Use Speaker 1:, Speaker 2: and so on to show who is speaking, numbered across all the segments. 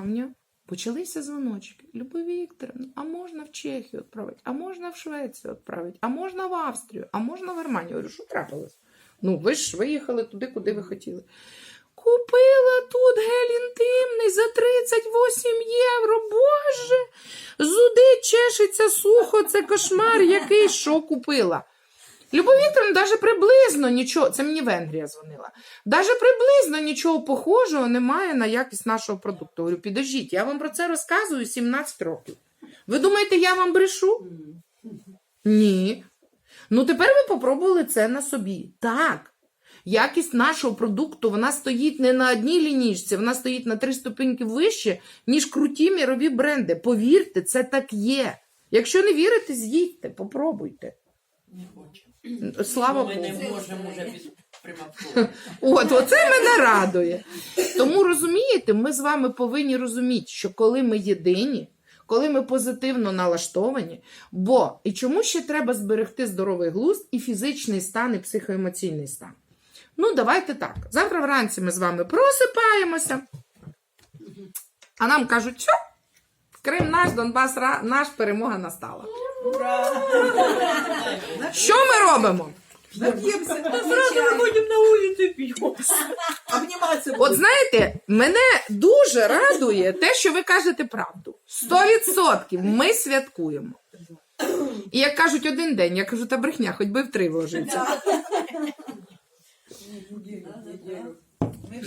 Speaker 1: травня почалися дзвоночки. Любов Вікторовна, а можна в Чехію відправити, а можна в Швецію відправити, а можна в Австрію, а можна в Германію. Говорю, що трапилось? Ну, ви ж виїхали туди, куди ви хотіли. Купила тут гель інтимний за 38 євро. Боже, зуди чешеться сухо, це кошмар, який що купила. Любов Вікторовна, навіть приблизно нічого, це мені Венгрія дзвонила. Навіть приблизно нічого похожого немає на якість нашого продукту. Говорю, підождіть, я вам про це розказую 17 років. Ви думаєте, я вам брешу? Ні. Ну тепер ви попробували це на собі. Так. Якість нашого продукту вона стоїть не на одній лінійці, вона стоїть на три ступеньки вище, ніж круті мірові бренди. Повірте, це так є. Якщо не вірите, з'їдьте, попробуйте.
Speaker 2: Не хоче.
Speaker 1: Слава
Speaker 2: Ми
Speaker 1: Богу.
Speaker 2: не можемо вже без.
Speaker 1: От, оце мене радує. Тому розумієте, ми з вами повинні розуміти, що коли ми єдині, коли ми позитивно налаштовані, бо і чому ще треба зберегти здоровий глузд і фізичний стан, і психоемоційний стан? Ну, давайте так. Завтра вранці ми з вами просипаємося, а нам кажуть, що Крим наш, Донбас наш, перемога настала. Що ми робимо?
Speaker 2: Зразу виходимо на вулицю і п'ємо.
Speaker 3: Обниматься
Speaker 1: От знаєте, мене дуже радує те, що ви кажете правду. Сто відсотків ми святкуємо. І як кажуть один день, я кажу, та брехня, хоч би в три вложиться.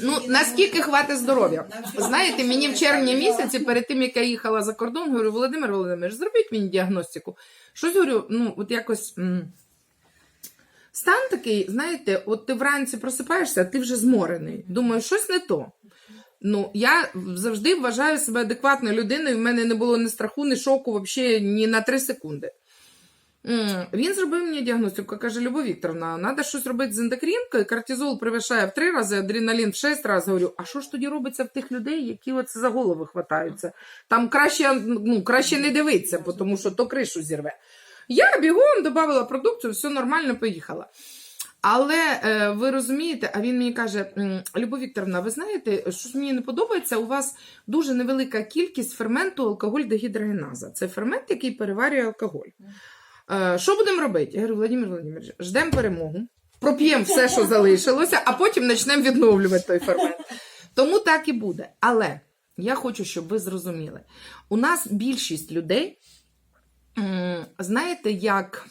Speaker 1: Ну, наскільки хватить здоров'я? Знаєте, мені в червні місяці, перед тим як я їхала за кордон, говорю, Володимир Володимирович, зробіть мені діагностику. Щось говорю, ну, от якось. Стан такий, знаєте, от ти вранці просипаєшся, а ти вже зморений. Думаю, щось не то. Ну, я завжди вважаю себе адекватною людиною. В мене не було ні страху, ні шоку, взагалі ні на 3 секунди. Він зробив мені діагностику, каже: Любов Вікторовна, треба щось робити з ендокрінкою. Кортизол перевищає в 3 рази, адреналін в 6 разів. Говорю, а що ж тоді робиться в тих людей, які оце за голови хватаються? Там краще, ну, краще не дивитися, тому що то кришу зірве. Я бігом додавала продукцію, все нормально, поїхала. Але е, ви розумієте, а він мені каже: «М, Любов Вікторовна, ви знаєте, що мені не подобається, у вас дуже невелика кількість ферменту алкоголь дегідрогеназа. Це фермент, який переварює алкоголь. Е, що будемо робити? Я говорю, Владимир Володимирович, ждемо перемогу, проп'ємо все, що залишилося, а потім почнемо відновлювати той фермент. Тому так і буде. Але я хочу, щоб ви зрозуміли: у нас більшість людей, знаєте, як.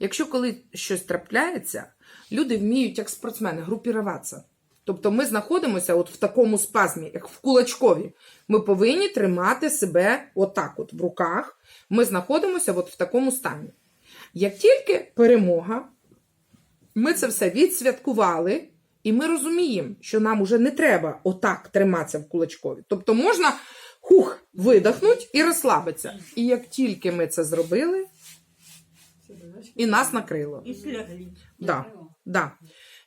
Speaker 1: Якщо коли щось трапляється, люди вміють, як спортсмени, групіруватися. Тобто ми знаходимося от в такому спазмі, як в кулачкові. Ми повинні тримати себе отак, от в руках. Ми знаходимося от в такому стані. Як тільки перемога, ми це все відсвяткували, і ми розуміємо, що нам уже не треба отак триматися в кулачкові. Тобто можна хух, видихнути і розслабитися. І як тільки ми це зробили, і нас накрило.
Speaker 2: І.
Speaker 1: Да, да.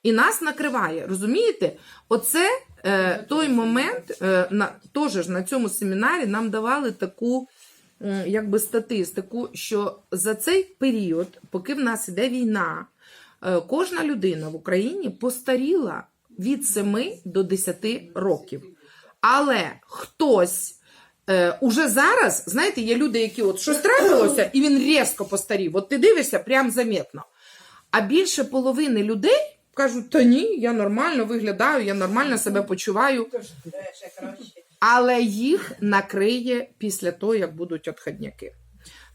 Speaker 1: І нас накриває. Розумієте? Оце е, той момент, е, на, теж ж на цьому семінарі нам давали таку м, якби статистику, що за цей період, поки в нас іде війна, е, кожна людина в Україні постаріла від 7 до 10 років. Але хтось. Е, уже зараз, знаєте, є люди, які от щось трапилося, і він різко постарів. От ти дивишся, прям заметно. А більше половини людей кажуть: та ні, я нормально виглядаю, я нормально себе почуваю. Але їх накриє після того, як будуть отходняки.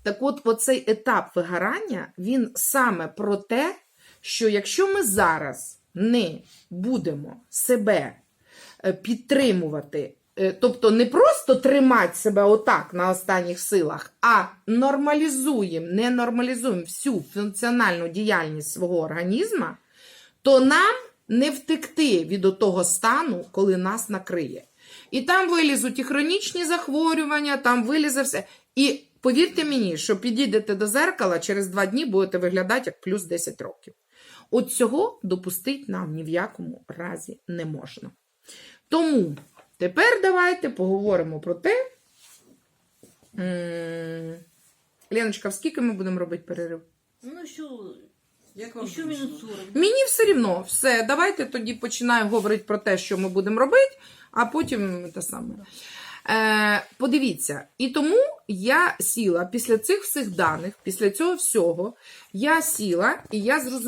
Speaker 1: Так от, оцей етап вигорання, він саме про те, що якщо ми зараз не будемо себе е, підтримувати, е, тобто не просто тримати себе отак на останніх силах, а нормалізуємо, не нормалізуємо всю функціональну діяльність свого організму, то нам не втекти від того стану, коли нас накриє. І там вилізуть і хронічні захворювання, там вилізе все. І повірте мені, що підійдете до зеркала, через два дні будете виглядати як плюс 10 років. От цього допустити нам ні в якому разі не можна. Тому тепер давайте поговоримо про те. Леночка, скільки ми будемо робити перерив?
Speaker 2: Ну що,
Speaker 3: Як вам
Speaker 2: Еще
Speaker 3: зручно?
Speaker 2: минут 40.
Speaker 1: Мені все рівно, все, давайте тоді починаю говорити про те, що ми будемо робити, а потім те саме. Е, подивіться, і тому я сіла після цих всіх даних, після цього всього, я сіла і я зрозуміла.